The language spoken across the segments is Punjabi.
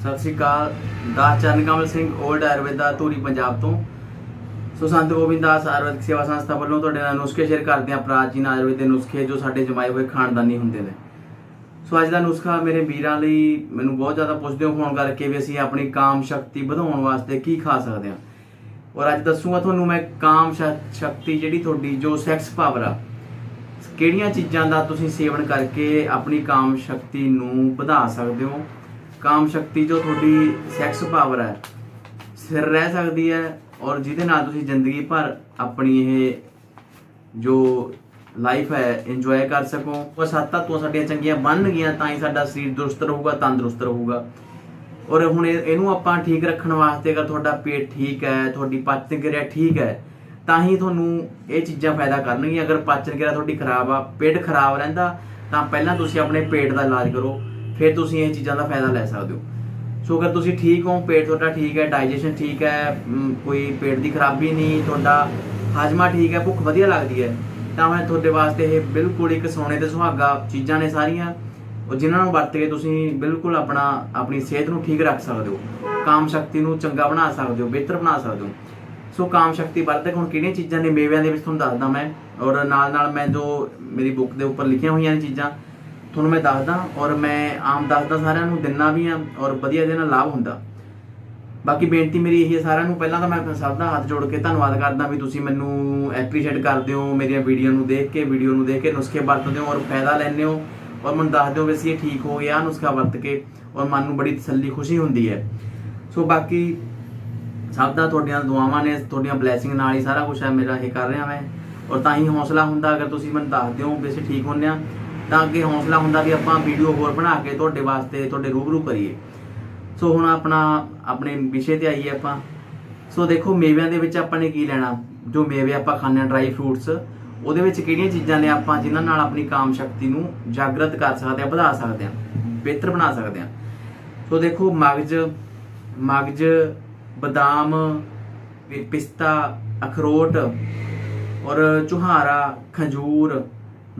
ਸਤਿ ਸ਼੍ਰੀ ਅਕਾਲ। ਦਾਸ ਚਰਨ ਕਮਲ ਸਿੰਘ 올ਡ ਆਯੁਰਵੇਦਾ ਧੂਰੀ ਪੰਜਾਬ ਤੋਂ। ਸੋ ਸੰਤ ਗੋਬਿੰਦ ਦਾਸ ਆਯੁਰਵੈਦਿਕ ਸੇਵਾ ਸੰਸਥਾ ਵੱਲੋਂ ਤੁਹਾਡੇ ਨਾਲ ਨੁਸਖੇ ਸ਼ੇਅਰ ਕਰਦੇ ਹਾਂ ਪ੍ਰਾਚੀਨ ਆਯੁਰਵੇਦ ਦੇ ਨੁਸਖੇ ਜੋ ਸਾਡੇ ਜਮਾਏ ਹੋਏ ਖਾਨਦਾਨੀ ਹੁੰਦੇ ਨੇ। ਸੋ ਅੱਜ ਦਾ ਨੁਸਖਾ ਮੇਰੇ ਵੀਰਾਂ ਲਈ ਮੈਨੂੰ ਬਹੁਤ ਜ਼ਿਆਦਾ ਪੁੱਛਦੇ ਹੋ, ਹੋਣ ਕਰਕੇ ਵੀ ਅਸੀਂ ਆਪਣੀ ਕਾਮ ਸ਼ਕਤੀ ਵਧਾਉਣ ਵਾਸਤੇ ਕੀ ਖਾ ਸਕਦੇ ਹਾਂ। ਔਰ ਅੱਜ ਦੱਸੂਗਾ ਤੁਹਾਨੂੰ ਮੈਂ ਕਾਮ ਸ਼- ਸ਼ਕਤੀ ਜਿਹੜੀ ਤੁਹਾਡੀ, ਜੋ ਸੈਕਸ ਪਾਵਰ ਆ, ਕਿਹੜੀਆਂ ਚੀਜ਼ਾਂ ਦਾ ਤੁਸੀਂ ਸੇਵਨ ਕਰਕੇ ਆਪਣੀ ਕਾਮ ਸ਼ਕਤੀ ਨੂੰ ਵਧਾ ਸਕਦੇ ਹੋ। ਕਾਮ ਸ਼ਕਤੀ ਜੋ ਤੁਹਾਡੀ ਸੈਕਸ ਪਾਵਰ ਹੈ ਸਿਰ ਰਹਿ ਸਕਦੀ ਹੈ ਔਰ ਜਿਹਦੇ ਨਾਲ ਤੁਸੀਂ ਜ਼ਿੰਦਗੀ ਭਰ ਆਪਣੀ ਇਹ ਜੋ ਲਾਈਫ ਹੈ ਇੰਜੋਏ ਕਰ ਸਕੋ। ਉਹ ਸੱਤ ਤੱਤਵਾਂ ਸਾਡੀਆਂ ਚੰਗੀਆਂ ਬਣਨਗੀਆਂ ਤਾਂ ਹੀ ਸਾਡਾ ਸਰੀਰ ਦੁਰਸਤ ਰਹੂਗਾ, ਤੰਦਰੁਸਤ ਰਹੂਗਾ। ਔਰ ਹੁਣ ਇਹ- ਇਹਨੂੰ ਆਪਾਂ ਠੀਕ ਰੱਖਣ ਵਾਸਤੇ ਅਗਰ ਤੁਹਾਡਾ ਪੇਟ ਠੀਕ ਹੈ, ਤੁਹਾਡੀ ਪਾਚਨ ਕਿਰਿਆ ਠੀਕ ਹੈ, ਤਾਂ ਹੀ ਤੁਹਾਨੂੰ ਇਹ ਚੀਜ਼ਾਂ ਫਾਇਦਾ ਕਰਨਗੀਆਂ। ਅਗਰ ਪਾਚਨ ਕਿਰਿਆ ਤੁਹਾਡੀ ਖਰਾਬ ਆ, ਪੇਟ ਖਰਾਬ ਰਹਿੰਦਾ, ਤਾਂ ਪਹਿਲਾਂ ਤੁਸੀਂ ਆਪਣੇ ਪੇਟ ਦਾ ਇਲਾਜ ਕਰੋ। ਫਿਰ ਤੁਸੀਂ ਇਹ ਚੀਜ਼ਾਂ ਦਾ ਫਾਇਦਾ ਲੈ ਸਕਦੇ ਹੋ। ਸੋ ਅਗਰ ਤੁਸੀਂ ਠੀਕ ਹੋ, ਪੇਟ ਤੁਹਾਡਾ ਠੀਕ ਹੈ ਡਾਈਜੈਸ਼ਨ ਠੀਕ ਹੈ ਕੋਈ ਪੇਟ ਦੀ ਖਰਾਬੀ ਨਹੀਂ, ਤੁਹਾਡਾ ਹਾਜਮਾ ਠੀਕ ਹੈ, ਭੁੱਖ ਵਧੀਆ ਲੱਗਦੀ ਹੈ, ਤਾਂ ਮੈਂ ਤੁਹਾਡੇ ਵਾਸਤੇ ਇਹ ਬਿਲਕੁਲ ਇੱਕ ਸੋਨੇ ਤੇ ਸੁਹਾਗਾ ਚੀਜ਼ਾਂ ਨੇ ਸਾਰੀਆਂ। ਉਹ ਜਿਨ੍ਹਾਂ ਨੂੰ ਵਰਤ ਕੇ ਤੁਸੀਂ ਬਿਲਕੁਲ ਆਪਣਾ, ਆਪਣੀ ਸਿਹਤ ਨੂੰ ਠੀਕ ਰੱਖ ਸਕਦੇ ਹੋ। ਕਾਮ ਸ਼ਕਤੀ ਨੂੰ ਚੰਗਾ ਬਣਾ ਸਕਦੇ ਹੋ, ਬਿਹਤਰ ਬਣਾ ਸਕਦੇ ਹੋ। ਸੋ ਕਾਮ ਸ਼ਕਤੀ ਵਰਤਕ ਹੁਣ ਕਿਹੜੀਆਂ ਚੀਜ਼ਾਂ ਨੇ? ਮੇਵਿਆਂ ਦੇ ਵਿੱਚ ਤੁਹਾਨੂੰ ਦੱਸਦਾ ਮੈਂ। ਔਰ ਨਾਲ ਨਾਲ ਮੈਂ ਜੋ ਮੇਰੀ ਬੁੱਕ ਦੇ ਉੱਪਰ ਲਿਖੀਆਂ ਹੋਈਆਂ ਨੇ ਚੀਜ਼ਾਂ ਤੁਹਾਨੂੰ ਮੈਂ ਦੱਸਦਾ ਔਰ ਮੈਂ ਆਮ ਦੱਸਦਾ ਸਾਰਿਆਂ ਨੂੰ, ਦਿੰਨਾ ਵੀ ਆ ਔਰ ਵਧੀਆ ਇਹਦੇ ਨਾਲ ਲਾਭ ਹੁੰਦਾ। ਬਾਕੀ ਬੇਨਤੀ ਮੇਰੀ ਇਹੀ ਹੈ ਸਾਰਿਆਂ ਨੂੰ, ਪਹਿਲਾਂ ਤਾਂ ਮੈਂ ਸਭ ਦਾ ਹੱਥ ਜੋੜ ਕੇ ਧੰਨਵਾਦ ਕਰਦਾ ਵੀ ਤੁਸੀਂ ਮੈਨੂੰ ਐਪਰੀਸ਼ੀਏਟ ਕਰਦੇ ਹੋ, ਮੇਰੀਆਂ ਵੀਡੀਓ ਨੂੰ ਦੇਖ ਕੇ ਵੀਡੀਓ ਨੂੰ ਦੇਖ ਕੇ ਨੁਸਖੇ ਵਰਤਦੇ ਹੋ ਔਰ ਫਾਇਦਾ ਲੈਂਦੇ ਹੋ। ਔਰ ਮੈਨੂੰ ਦੱਸ ਦਿਓ ਵੀ ਅਸੀਂ ਇਹ ਠੀਕ ਹੋ ਗਿਆ ਨੁਸਖਾ ਵਰਤ ਕੇ ਔਰ ਮਨ ਨੂੰ ਬੜੀ ਤਸੱਲੀ, ਖੁਸ਼ੀ ਹੁੰਦੀ ਹੈ। ਸੋ ਬਾਕੀ ਸਭ ਦਾ ਤੁਹਾਡੀਆਂ ਦੁਆਵਾਂ ਨੇ, ਤੁਹਾਡੀਆਂ ਬਲੇਸਿੰਗ ਨਾਲ ਹੀ ਸਾਰਾ ਕੁਝ ਹੈ, ਮੇਰਾ ਇਹ ਕਰ ਰਿਹਾ ਮੈਂ। ਔਰ ਤਾਂ ਹੀ ਹੌਸਲਾ ਹੁੰਦਾ, ਅਗਰ ਤੁਸੀਂ ਮੈਨੂੰ ਦੱਸ ਦਿਓ ਵੀ ਅਸੀਂ ਠੀਕ ਹੁੰਨੇ ਆ ਤਾਂ ਅੱਗੇ ਹੌਸਲਾ ਹੁੰਦਾ ਵੀ ਆਪਾਂ ਵੀਡੀਓ ਹੋਰ ਬਣਾ ਕੇ ਤੁਹਾਡੇ ਵਾਸਤੇ, ਤੁਹਾਡੇ ਰੂਬਰੂ ਕਰੀਏ। ਸੋ ਹੁਣ ਆਪਣਾ, ਆਪਣੇ ਵਿਸ਼ੇ ਤੇ ਆਈਏ ਆਪਾਂ। ਸੋ ਦੇਖੋ, ਮੇਵਿਆਂ ਦੇ ਵਿੱਚ ਆਪਾਂ ਨੇ ਕੀ ਲੈਣਾ? ਜੋ ਮੇਵੇ ਆਪਾਂ ਖਾਂਦੇ ਆ ਡਰਾਈ ਫਰੂਟਸ ਉਹਦੇ ਵਿੱਚ ਕਿਹੜੀਆਂ ਚੀਜ਼ਾਂ ਨੇ ਆਪਾਂ ਜਿਨ੍ਹਾਂ ਨਾਲ ਆਪਣੀ ਕਾਮ ਸ਼ਕਤੀ ਨੂੰ ਜਾਗਰਤ ਕਰ ਸਕਦੇ ਆ ਵਧਾ ਸਕਦੇ ਆ ਬਿਹਤਰ ਬਣਾ ਸਕਦੇ ਆ ਸੋ ਦੇਖੋ, ਮਗਜ ਮਗਜ, ਬਦਾਮ ਪਿਸਤਾ, ਅਖਰੋਟ ਔਰ ਚੁਹਾਰਾ, ਖੰਜੂਰ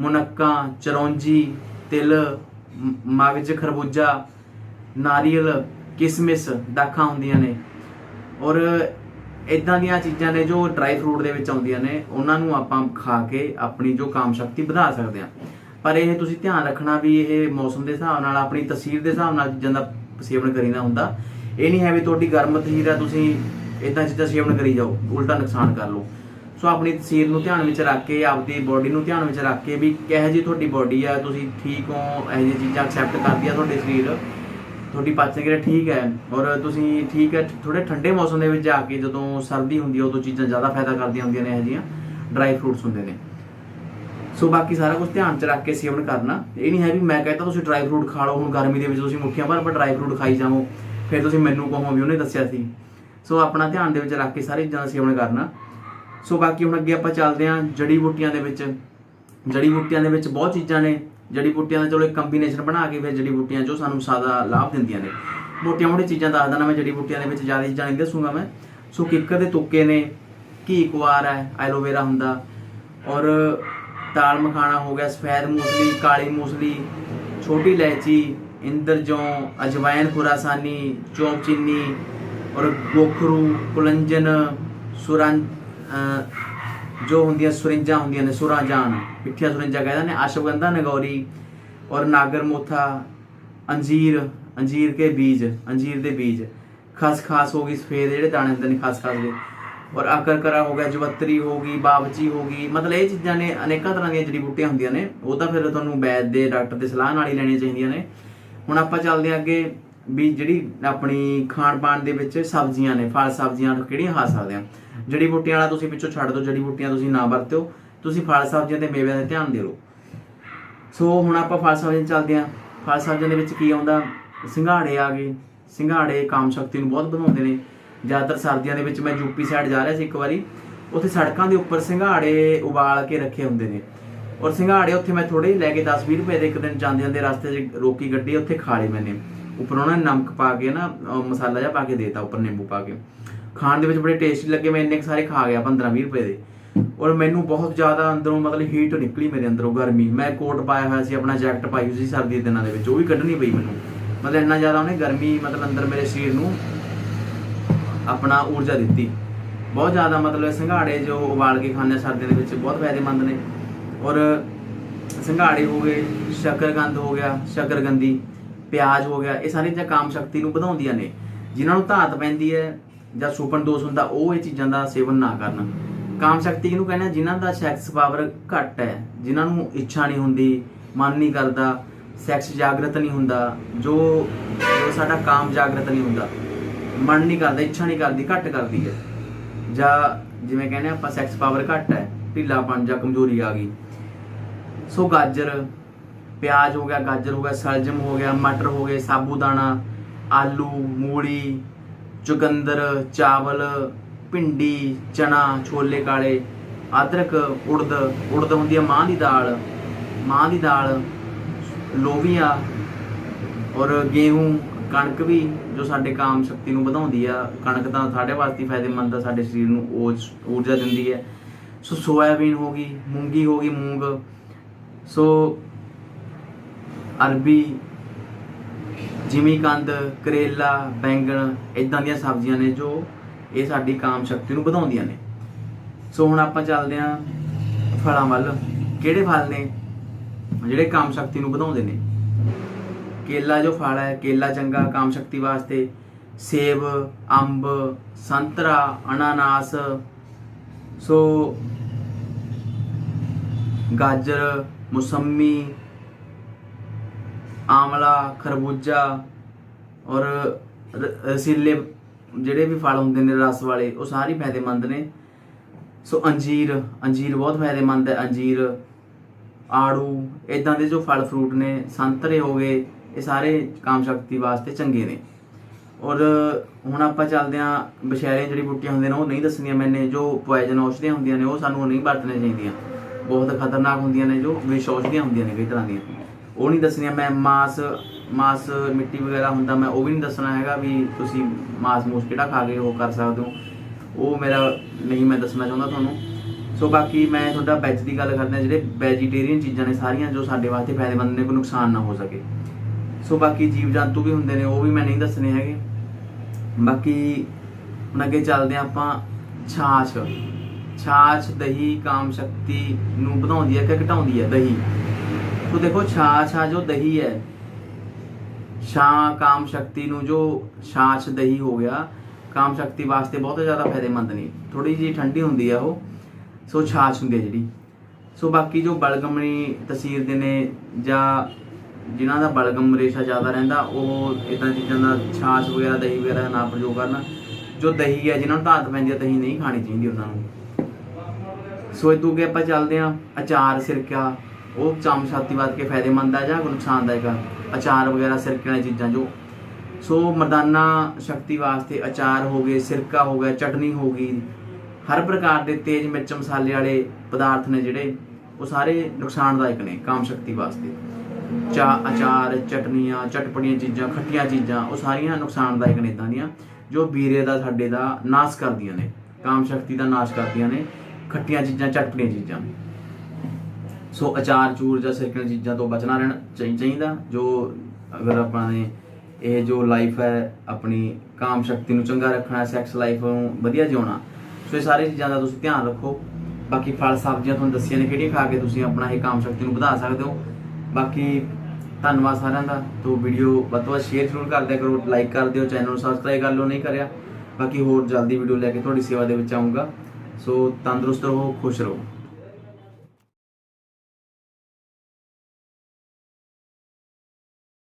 ਮੁਨੱਕਾਂ, ਚਰੌਂਜੀ, ਤਿਲ, ਮ- ਮਗਜ, ਖਰਬੂਜਾ, ਨਾਰੀਅਲ, ਕਿਸਮਿਸ ਦਾਖਾਂ ਹੁੰਦੀਆਂ ਨੇ। ਔਰ ਇਦਾਂ ਦੀਆਂ ਚੀਜ਼ਾਂ ਨੇ ਜੋ ਡਰਾਈ ਫਰੂਟ ਦੇ ਵਿੱਚ ਆਉਂਦੀਆਂ ਨੇ, ਉਹਨਾਂ ਨੂੰ ਆਪਾਂ ਖਾ ਕੇ ਆਪਣੀ ਜੋ ਕਾਮ ਸ਼ਕਤੀ ਵਧਾ ਸਕਦੇ ਹਾਂ। ਪਰ ਇਹ ਤੁਸੀਂ ਧਿਆਨ ਰੱਖਣਾ ਵੀ ਇਹ ਮੌਸਮ ਦੇ ਹਿਸਾਬ ਨਾਲ, ਆਪਣੀ ਤਸਵੀਰ ਦੇ ਹਿਸਾਬ ਨਾਲ ਚੀਜ਼ਾਂ ਦਾ ਸੇਵਨ ਕਰੀਦਾ ਹੁੰਦਾ। ਇਹ ਨਹੀਂ ਹੈ ਵੀ ਤੁਹਾਡੀ ਗਰਮ ਤਸਵੀਰ ਆ ਤੁਸੀਂ ਇਦਾਂ ਚੀਜ਼ਾਂ ਸੇਵਨ ਕਰੀ ਜਾਓ, ਉਲਟਾ ਨੁਕਸਾਨ ਕਰ ਲਓ। ਸੋ ਆਪਣੀ ਤਸਵੀਰ ਨੂੰ ਧਿਆਨ ਵਿੱਚ ਰੱਖ ਕੇ, ਆਪਦੀ ਬੋਡੀ ਨੂੰ ਧਿਆਨ ਵਿੱਚ ਰੱਖ ਕੇ ਵੀ ਕਿਹੋ ਜਿਹੀ ਤੁਹਾਡੀ ਬੋਡੀ ਆ, ਤੁਸੀਂ ਠੀਕ ਹੋ, ਇਹੋ ਜਿਹੀਆਂ ਚੀਜ਼ਾਂ ਐਕਸੈਪਟ ਕਰਦੀ ਆ ਤੁਹਾਡੇ ਸਰੀਰ। ਤੁਹਾਡੀ ਪਾਚਨ ਕਿਰਿਆ ਠੀਕ ਹੈ ਔਰ ਤੁਸੀਂ ਠੀਕ ਹੈ ਥੋੜੇ ਠੰਡੇ ਮੌਸਮ ਦੇ ਵਿੱਚ ਜਾ ਕੇ ਜਦੋਂ ਸਰਦੀ ਹੁੰਦੀ ਹੈ ਉਦੋਂ ਚੀਜ਼ਾਂ ਜ਼ਿਆਦਾ ਫਾਇਦਾ ਕਰਦੀਆਂ ਹੁੰਦੀਆਂ ਨੇ ਇਹ ਜਿਹੀਆਂ ਡਰਾਈ ਫਰੂਟਸ ਹੁੰਦੇ ਨੇ। ਸੋ ਬਾਕੀ ਸਾਰਾ ਕੁਝ ਧਿਆਨ ਚ ਰੱਖ ਕੇ ਸੇਵਨ ਕਰਨਾ। ਇਹ ਨਹੀਂ ਹੈ ਵੀ ਮੈਂ ਕਹਿੰਦਾ ਤੁਸੀਂ ਡਰਾਈ ਫਰੂਟ ਖਾ ਲਓ, ਹੁਣ ਗਰਮੀ ਦੇ ਵਿੱਚ ਤੁਸੀਂ ਮੁੱਠੀਆਂ ਭਰ ਭਰ ਡਰਾਈ ਫਰੂਟ ਖਾਈ ਜਾਵੋ, ਫਿਰ ਤੁਸੀਂ ਮੈਨੂੰ ਕਹੋ ਵੀ ਉਹਨੇ ਦੱਸਿਆ ਸੀ। ਸੋ ਆਪਣਾ ਧਿਆਨ ਦੇ ਵਿੱਚ ਰੱਖ ਕੇ ਸਾਰੀ ਚੀਜ਼ਾਂ ਦਾ ਸੇਵਨ ਕਰਨਾ। ਸੋ ਬਾਕੀ ਹੁਣ ਅੱਗੇ ਆਪਾਂ ਚੱਲਦੇ ਹਾਂ ਜੜੀ ਬੂਟੀਆਂ ਦੇ ਵਿੱਚ। ਜੜੀ ਬੂਟੀਆਂ ਦੇ ਵਿੱਚ ਬਹੁਤ ਚੀਜ਼ਾਂ ਨੇ। ਜੜੀ ਬੂਟੀਆਂ ਦਾ ਚਲੋ ਇੱਕ ਕੰਬੀਨੇਸ਼ਨ ਬਣਾ ਕੇ ਫਿਰ ਜੜੀ ਬੂਟੀਆਂ ਜੋ ਸਾਨੂੰ ਸਾਦਾ ਲਾਭ ਦਿੰਦੀਆਂ ਨੇ। ਮੋਟੀਆਂ ਮੋਟੀਆਂ ਚੀਜ਼ਾਂ ਦੱਸਦਾ ਨਾ ਮੈਂ ਜੜੀ ਬੂਟੀਆਂ ਦੇ ਵਿੱਚ ਜ਼ਿਆਦਾ ਚੀਜ਼ਾਂ ਨਹੀਂ ਦੱਸੂਗਾ ਮੈਂ। ਸੋ ਕਿੱਕਰ ਦੇ ਤੁੱਕੇ ਨੇ, ਘੀ ਕੁਆਰ ਹੈ ਐਲੋਵੇਰਾ ਹੁੰਦਾ। ਔਰ ਤਾਲ ਮਖਾਣਾ ਹੋ ਗਿਆ, ਸਫੈਦ ਮੂਸਲੀ, ਕਾਲੀ ਮੂਸਲੀ, ਛੋਟੀ ਇਲਾਇਚੀ ਇੰਦਰਜੌਂ ਅਜਵਾਇਨ ਖੁਰਾਸਾਨੀ ਚੌਪ ਔਰ ਗੋਖਰੂ, ਕੁਲੰਜਨ ਸੁਰਨ ਜੋ ਹੁੰਦੀਆਂ ਸੁਰਿੰਜਾਂ ਹੁੰਦੀਆਂ ਨੇ, ਸੁਰਾਂ ਜਾਨ, ਮਿੱਠੀਆਂ ਸੁਰਿੰਜਾਂ ਕਹਿੰਦੇ ਨੇ ਅਸ਼ਵਗੰਧਾ ਨਗੌਰੀ ਔਰ ਨਾਗਰ ਮੋਥਾ, ਅੰਜੀਰ ਅੰਜੀਰ ਕੇ ਬੀਜ, ਅੰਜੀਰ ਦੇ ਬੀਜ। ਖਸ ਖਾਸ ਹੋ ਗਈ ਸਫੇਦ, ਜਿਹੜੇ ਦਾਣੇ ਹੁੰਦੇ ਨੇ ਖਸ ਖਸ ਦੇ। ਔਰ ਆਕਰਕਰਾ ਹੋ ਗਿਆ, ਜਵੱਤਰੀ ਹੋ ਗਈ, ਬਾਬਚੀ ਹੋ ਗਈ, ਮਤਲਬ ਇਹ ਚੀਜ਼ਾਂ ਨੇ ਅਨੇਕਾਂ ਤਰ੍ਹਾਂ ਦੀਆਂ ਜੜੀ ਬੂਟੀਆਂ ਹੁੰਦੀਆਂ ਨੇ, ਉਹ ਤਾਂ ਫਿਰ ਤੁਹਾਨੂੰ ਵੈਦ ਦੇ, ਡਾਕਟਰ ਦੇ ਸਲਾਹ ਨਾਲ ਹੀ ਲੈਣੀਆਂ ਚਾਹੀਦੀਆਂ ਨੇ। ਹੁਣ ਆਪਾਂ ਚੱਲਦੇ ਹਾਂ ਅੱਗੇ ਵੀ ਜਿਹੜੀ ਆਪਣੀ ਖਾਣ ਪਾਣ ਦੇ ਵਿੱਚ ਸਬਜ਼ੀਆਂ ਨੇ, ਫਲ ਸਬਜ਼ੀਆਂ ਕਿਹੜੀਆਂ ਖਾ ਸਕਦੇ ਆ ਜੜੀ ਬੂਟੀਆਂ ਵਾਲਾ ਤੁਸੀਂ ਵਿੱਚੋਂ ਛੱਡ ਦਿਓ, ਜੜੀ ਬੂਟੀਆਂ ਤੁਸੀਂ ਨਾ ਵਰਤਿਓ। ਤੁਸੀਂ ਫਲ ਸਬਜ਼ੀਆਂ ਤੇ ਮੇਵਿਆਂ ਤੇ ਧਿਆਨ ਦਿਓ। ਸੋ ਹੁਣ ਆਪਾਂ ਫਲ ਸਬਜ਼ੀਆਂ ਚੱਲਦੇ ਹਾਂ। ਫਲ ਸਬਜ਼ੀਆਂ ਦੇ ਵਿੱਚ ਕੀ ਆਉਂਦਾ? ਸਿੰਘਾੜੇ ਆ ਗਏ। ਸਿੰਘਾੜੇ ਕਾਮ ਸ਼ਕਤੀ ਨੂੰ ਬਹੁਤ ਵਧਾਉਂਦੇ ਨੇ। ਜ਼ਿਆਦਾਤਰ ਸਰਦੀਆਂ ਦੇ ਵਿੱਚ ਮੈਂ ਯੂਪੀ ਸਾਈਡ ਜਾ ਰਿਹਾ ਸੀ ਇੱਕ ਵਾਰੀ। ਉੱਥੇ ਸੜਕਾਂ ਦੇ ਉੱਪਰ ਸਿੰਘਾੜੇ ਉਬਾਲ ਕੇ ਰੱਖੇ ਹੁੰਦੇ ਨੇ। ਔਰ ਸਿੰਘਾੜੇ ਉੱਥੇ ਮੈਂ ਥੋੜੇ ਲੈ ਕੇ 10-20 ਰੁਪਏ ਦੇ ਇੱਕ ਦਿਨ ਜਾਂਦੇ ਜਾਂਦੇ ਰਸਤੇ 'ਚ ਰੋਕੀ ਗੱਡੀ ਉੱਥੇ ਖਾ ਲਈ ਮੈਨੇ। ਉੱਪਰ ਉਹਨਾਂ ਨੇ ਨਮਕ ਪਾ ਕੇ ਨਾ ਮਸਾਲਾ ਜਿਹਾ ਪਾ ਕੇ ਦੇਤਾ, ਉੱਪਰ ਨਿੰਬੂ ਪਾ ਕੇ। ਖਾਣ ਦੇ ਵਿੱਚ ਬੜੇ ਟੇਸਟੀ ਲੱਗੇ, ਮੈਂ ਇੰਨੇ ਕੁ ਸਾਰੇ ਖਾ ਗਿਆ 15-20 ਰੁਪਏ ਦੇ। ਔਰ ਮੈਨੂੰ ਬਹੁਤ ਜ਼ਿਆਦਾ ਅੰਦਰੋਂ ਮਤਲਬ ਹੀਟ ਨਿਕਲੀ ਮੇਰੇ ਅੰਦਰੋਂ, ਗਰਮੀ। ਮੈਂ ਕੋਟ ਪਾਇਆ ਹੋਇਆ ਸੀ, ਆਪਣਾ ਜੈਕਟ ਪਾਈ ਹੋਈ ਸੀ ਸਰਦੀ ਦੇ ਦਿਨਾਂ ਦੇ ਵਿੱਚ, ਉਹ ਵੀ ਕੱਢਣੀ ਪਈ ਮੈਨੂੰ। ਮਤਲਬ ਇੰਨਾ ਜ਼ਿਆਦਾ ਉਹਨੇ ਗਰਮੀ ਮਤਲਬ ਅੰਦਰ ਮੇਰੇ ਸਰੀਰ ਨੂੰ ਆਪਣਾ ਊਰਜਾ ਦਿੱਤੀ। ਬਹੁਤ ਜ਼ਿਆਦਾ ਮਤਲਬ ਸੰਘਾੜੇ ਜੋ ਉਬਾਲ ਕੇ ਖਾਂਦੇ ਹਾਂ ਸਰਦੀਆਂ ਦੇ ਵਿੱਚ, ਬਹੁਤ ਫਾਇਦੇਮੰਦ ਨੇ। ਔਰ ਸੰਘਾੜੇ ਹੋ ਗਏ, ਸ਼ੱਕਰਕੰਦ ਹੋ ਗਿਆ, ਸ਼ੱਕਰਕੰਦੀ, ਪਿਆਜ਼ ਹੋ ਗਿਆ, ਇਹ ਸਾਰੀਆਂ ਚੀਜ਼ਾਂ ਕਾਮ ਸ਼ਕਤੀ ਨੂੰ ਵਧਾਉਂਦੀਆਂ ਨੇ। ਜਿਨ੍ਹਾਂ ਨੂੰ ਧਾਤ ਪੈਂਦੀ ਹੈ ਜਾਂ ਸੁਪਨ ਦੋਸ਼ ਹੁੰਦਾ, ਉਹ ਇਹ ਚੀਜ਼ਾਂ ਦਾ ਸੇਵਨ ਨਾ ਕਰਨ। ਕਾਮ ਸ਼ਕਤੀ ਇਹਨੂੰ ਕਹਿੰਦੇ ਆ, ਜਿਨ੍ਹਾਂ ਦਾ ਸੈਕਸ ਪਾਵਰ ਘੱਟ ਹੈ, ਜਿਨ੍ਹਾਂ ਨੂੰ ਇੱਛਾ ਨਹੀਂ ਹੁੰਦੀ, ਮਨ ਨਹੀਂ ਕਰਦਾ ਸੈਕਸ ਜਾਗਰਤ ਨਹੀਂ ਹੁੰਦਾ, ਜੋ ਜੋ ਸਾਡਾ ਕਾਮ ਜਾਗਰਤ ਨਹੀਂ ਹੁੰਦਾ, ਮਨ ਨਹੀਂ ਕਰਦਾ, ਇੱਛਾ ਨਹੀਂ ਕਰਦੀ, ਘੱਟ ਕਰਦੀ ਹੈ। ਜਾਂ ਜਿਵੇਂ ਕਹਿੰਦੇ ਆ, ਆਪਾਂ ਸੈਕਸ ਪਾਵਰ ਘੱਟ ਹੈ ਢਿੱਲਾਪਣ ਜਾਂ ਕਮਜ਼ੋਰੀ ਆ ਗਈ। ਸੋ ਗਾਜਰ, ਪਿਆਜ਼ ਹੋ ਗਿਆ, ਗਾਜਰ ਹੋ ਗਿਆ, ਸਲਜਮ ਹੋ ਗਿਆ, ਮਟਰ ਹੋ ਗਏ ਸਾਬੂਦਾਨਾ ਆਲੂ, ਮੂਲੀ ਚੁਕੰਦਰ ਚਾਵਲ, ਭਿੰਡੀ, ਚਨਾ, ਛੋਲੇ ਕਾਲੇ, ਅਦਰਕ, ਉੜਦ ਉੜਦ ਹੁੰਦੀ ਹੈ ਮਾਂ ਦੀ ਦਾਲ ਮਾਂ ਦੀ ਦਾਲ, ਲੋਵੀਆਂ ਔਰ ਗੇਹੂੰ, ਕਣਕ ਵੀ ਜੋ ਸਾਡੇ ਕਾਮ ਸ਼ਕਤੀ ਨੂੰ ਵਧਾਉਂਦੀ ਆ। ਕਣਕ ਤਾਂ ਸਾਡੇ ਵਾਸਤੇ ਫਾਇਦੇਮੰਦ ਆ, ਸਾਡੇ ਸਰੀਰ ਨੂੰ ਊਰਜ- ਊਰਜਾ ਦਿੰਦੀ ਹੈ ਸੋ ਸੋਇਆਬੀਨ ਹੋ ਗਈ, ਮੂੰਗੀ ਹੋ ਗਈ, ਮੂੰਗ। ਸੋ ਅਰਬੀ ਜਿਮੀਕੰਦ, ਕਰੇਲਾ, ਬੈਂਗਣ ਇਦਾਂ ਦੀਆਂ ਸਬਜ਼ੀਆਂ ਨੇ ਜੋ ਇਹ ਸਾਡੀ ਕਾਮ ਸ਼ਕਤੀ ਨੂੰ ਵਧਾਉਂਦੀਆਂ ਨੇ। ਸੋ ਹੁਣ ਆਪਾਂ ਚੱਲਦੇ ਆਂ ਫਲਾਂ ਵੱਲ। ਕਿਹੜੇ ਫਲ ਨੇ ਜਿਹੜੇ ਕਾਮ ਸ਼ਕਤੀ ਨੂੰ ਵਧਾਉਂਦੇ ਨੇ? ਕੇਲਾ ਜੋ ਫਲ ਹੈ, ਕੇਲਾ ਚੰਗਾ ਕਾਮ ਸ਼ਕਤੀ ਵਾਸਤੇ। ਸੇਬ, ਅੰਬ, ਸੰਤਰਾ, ਅਨਾਨਾਸ। ਸੋ ਗਾਜਰ, ਮੌਸਮੀ ਆਮਲਾ, ਖਰਬੂਜਾ ਔਰ ਰ- ਰਸੀਲੇ ਜਿਹੜੇ ਵੀ ਫਲ ਹੁੰਦੇ ਨੇ ਰਸ ਵਾਲੇ, ਉਹ ਸਾਰੇ ਫਾਇਦੇਮੰਦ ਨੇ। ਸੋ ਅੰਜੀਰ ਅੰਜੀਰ ਬਹੁਤ ਫਾਇਦੇਮੰਦ ਹੈ। ਅੰਜੀਰ, ਆੜੂ ਇਦਾਂ ਦੇ ਜੋ ਫਲ ਫਰੂਟ ਨੇ, ਸੰਤਰੇ ਹੋ ਗਏ, ਇਹ ਸਾਰੇ ਕਾਮ ਸ਼ਕਤੀ ਵਾਸਤੇ ਚੰਗੇ ਨੇ। ਔਰ ਹੁਣ ਆਪਾਂ ਚੱਲਦੇ ਆਂ ਬਸ਼ੈਰੇ ਜਿਹੜੀ ਬੂਟੀਆਂ ਹੁੰਦੀਆਂ ਨੇ, ਉਹ ਨਹੀਂ ਦੱਸਣੀਆਂ ਮੈਨੇ, ਜੋ ਪੋਇਜ਼ਨ ਔਸ਼ਧੀਆਂ ਹੁੰਦੀਆਂ ਨੇ, ਉਹ ਸਾਨੂੰ ਨਹੀਂ ਵਰਤਣੀਆਂ ਚਾਹੀਦੀਆਂ। ਬਹੁਤ ਖਤਰਨਾਕ ਹੁੰਦੀਆਂ ਨੇ, ਜੋ ਵਿਸ਼ ਔਸ਼ਧੀਆਂ ਹੁੰਦੀਆਂ ਨੇ ਕਈ ਤਰ੍ਹਾਂ ਦੀਆਂ। ਉਹ ਨਹੀਂ ਦੱਸਣੀਆਂ, ਮੈਂ ਮਾਸ ਮਾਸ ਮਿੱਟੀ ਵਗੈਰਾ ਹੁੰਦਾ, ਮੈਂ ਉਹ ਵੀ ਨਹੀਂ ਦੱਸਣਾ ਹੈਗਾ ਵੀ ਤੁਸੀਂ ਮਾਸ ਮੂਸ ਕਿਹੜਾ ਖਾ ਕੇ ਉਹ ਕਰ ਸਕਦੇ ਹੋ। ਉਹ ਮੇਰਾ ਨਹੀਂ, ਮੈਂ ਦੱਸਣਾ ਚਾਹੁੰਦਾ ਤੁਹਾਨੂੰ। ਸੋ ਬਾਕੀ ਮੈਂ ਤੁਹਾਡਾ ਵੈਜ ਦੀ ਗੱਲ ਕਰਦਾ, ਜਿਹੜੇ ਵੈਜੀਟੇਰੀਅਨ ਚੀਜ਼ਾਂ ਨੇ ਸਾਰੀਆਂ ਜੋ ਸਾਡੇ ਵਾਸਤੇ ਫਾਇਦੇਮੰਦ ਨੇ, ਕੋਈ ਨੁਕਸਾਨ ਨਾ ਹੋ ਸਕੇ। ਸੋ ਬਾਕੀ ਜੀਵ ਜੰਤੂ ਵੀ ਹੁੰਦੇ ਨੇ, ਉਹ ਵੀ ਮੈਂ ਨਹੀਂ ਦੱਸਣੇ ਹੈਗੇ। ਬਾਕੀ ਹੁਣ ਅੱਗੇ ਚੱਲਦੇ ਹਾਂ ਆਪਾਂ ਛਾਛ। ਛਾਛ ਦਹੀਂ ਕਾਮ ਸ਼ਕਤੀ ਨੂੰ ਵਧਾਉਂਦੀ ਹੈ ਕਿ ਘਟਾਉਂਦੀ ਹੈ? ਦਹੀਂ। ਸੋ ਦੇਖੋ ਛਾਛ ਆ ਜੋ ਦਹੀਂ ਹੈ ਛਾਂ ਕਾਮ ਸ਼ਕਤੀ ਨੂੰ ਜੋ ਛਾਛ ਦਹੀਂ ਹੋ ਗਿਆ ਕਾਮ ਸ਼ਕਤੀ ਵਾਸਤੇ ਬਹੁਤ ਜ਼ਿਆਦਾ ਫਾਇਦੇਮੰਦ ਨੇ ਥੋੜੀ ਜਿਹੀ ਠੰਡੀ ਹੁੰਦੀ ਆ ਉਹ ਸੋ ਛਾਛ ਹੁੰਦੀ ਹੈ ਜਿਹੜੀ ਸੋ ਬਾਕੀ ਜੋ ਬਲਗਮਣੀ ਤਸੀਰ ਦੇ ਨੇ ਜਾਂ ਜਿਨ੍ਹਾਂ ਦਾ ਬਲਗਮ ਰੇਸ਼ਾ ਜ਼ਿਆਦਾ ਰਹਿੰਦਾ ਉਹ ਇਦਾਂ ਚੀਜ਼ਾਂ ਦਾ ਛਾਛ ਵਗੈਰਾ ਦਹੀਂ ਵਗੈਰਾ ਦਾ ਨਾ ਪ੍ਰਯੋਗ ਕਰਨਾ ਜੋ ਦਹੀਂ ਹੈ ਜਿਨ੍ਹਾਂ ਨੂੰ ਧਾਤ ਪੈਂਦੀ ਹੈ ਦਹੀਂ ਨਹੀਂ ਖਾਣੀ ਚਾਹੀਦੀ ਉਹਨਾਂ ਨੂੰ ਸੋ ਇਹ ਤੋਂ ਅੱਗੇ ਆਪਾਂ ਚੱਲਦੇ ਹਾਂ ਅਚਾਰ ਸਿਰਕਾ ਉਹ ਚਾਮ ਸ਼ਕਤੀ ਵਾਦ ਕੇ ਫਾਇਦੇਮੰਦ ਆ ਜਾਂ ਕੋਈ ਨੁਕਸਾਨਦਾਇਕ ਆ? ਅਚਾਰ ਵਗੈਰਾ ਸਿਰਕੇ ਵਾਲੀ ਚੀਜ਼ਾਂ ਜੋ? ਸੋ ਮਰਦਾਨਾ ਸ਼ਕਤੀ ਵਾਸਤੇ ਅਚਾਰ ਹੋ ਗਏ, ਸਿਰਕਾ ਹੋ ਗਿਆ, ਚਟਨੀ ਹੋ ਗਈ, ਹਰ ਪ੍ਰਕਾਰ ਦੇ ਤੇਜ਼ ਮਿਰਚ ਮਸਾਲੇ ਵਾਲੇ ਪਦਾਰਥ ਨੇ ਜਿਹੜੇ, ਉਹ ਸਾਰੇ ਨੁਕਸਾਨਦਾਇਕ ਨੇ ਕਾਮ ਸ਼ਕਤੀ ਵਾਸਤੇ। ਚਾ, ਅਚਾਰ, ਚਟਨੀਆਂ ਚਟਪੜੀਆਂ ਚੀਜ਼ਾਂ, ਖੱਟੀਆਂ ਚੀਜ਼ਾਂ, ਉਹ ਸਾਰੀਆਂ ਨੁਕਸਾਨਦਾਇਕ ਨੇ ਇਦਾਂ ਦੀਆਂ, ਜੋ ਵੀਰੇ ਦਾ, ਸਾਡੇ ਦਾ ਨਾਸ਼ ਕਰਦੀਆਂ ਨੇ, ਕਾਮ ਸ਼ਕਤੀ ਦਾ ਨਾਸ਼ ਕਰਦੀਆਂ ਨੇ, ਖੱਟੀਆਂ ਚੀਜ਼ਾਂ, ਚਟਪਟੀਆਂ ਚੀਜ਼ਾਂ। ਸੋ ਅਚਾਰ, ਚੂਰ ਜਾਂ ਸੇਕਣ ਚੀਜ਼ਾਂ ਤੋਂ ਬਚਣਾ ਰਹਿਣਾ ਚਾਹੀਦਾ, ਜੋ ਅਗਰ ਆਪਾਂ ਨੇ ਇਹ ਜੋ ਲਾਈਫ ਹੈ, ਆਪਣੀ ਕਾਮ ਸ਼ਕਤੀ ਨੂੰ ਚੰਗਾ ਰੱਖਣਾ ਸੈਕਸ ਲਾਈਫ ਨੂੰ ਵਧੀਆ ਜਿਉਣਾ, ਸੋ ਇਹ ਸਾਰੀ ਚੀਜ਼ਾਂ ਦਾ ਤੁਸੀਂ ਧਿਆਨ ਰੱਖੋ। ਬਾਕੀ ਫਲ ਸਬਜ਼ੀਆਂ ਤੁਹਾਨੂੰ ਦੱਸੀਆਂ ਨੇ ਕਿਹੜੀਆਂ ਖਾ ਕੇ ਤੁਸੀਂ ਆਪਣਾ ਇਹ ਕਾਮ ਸ਼ਕਤੀ ਨੂੰ ਵਧਾ ਸਕਦੇ ਹੋ। ਬਾਕੀ ਧੰਨਵਾਦ ਸਾਰਿਆਂ ਦਾ। ਤੋਂ ਵੀਡੀਓ ਵੱਧ ਤੋਂ ਵੱਧ ਸ਼ੇਅਰ ਜ਼ਰੂਰ ਕਰ ਦਿਆ ਕਰੋ ਲਾਈਕ ਕਰ ਦਿਓ ਚੈਨਲ ਨੂੰ ਸਬਸਕ੍ਰਾਈਬ ਕਰ ਲਓ, ਨਹੀਂ ਕਰਿਆ। ਬਾਕੀ ਹੋਰ ਜਲਦੀ ਵੀਡੀਓ ਲੈ ਕੇ ਤੁਹਾਡੀ ਸੇਵਾ ਦੇ ਵਿੱਚ ਆਉਂਗਾ ਸੋ ਤੰਦਰੁਸਤ ਰਹੋ, ਖੁਸ਼ ਰਹੋ।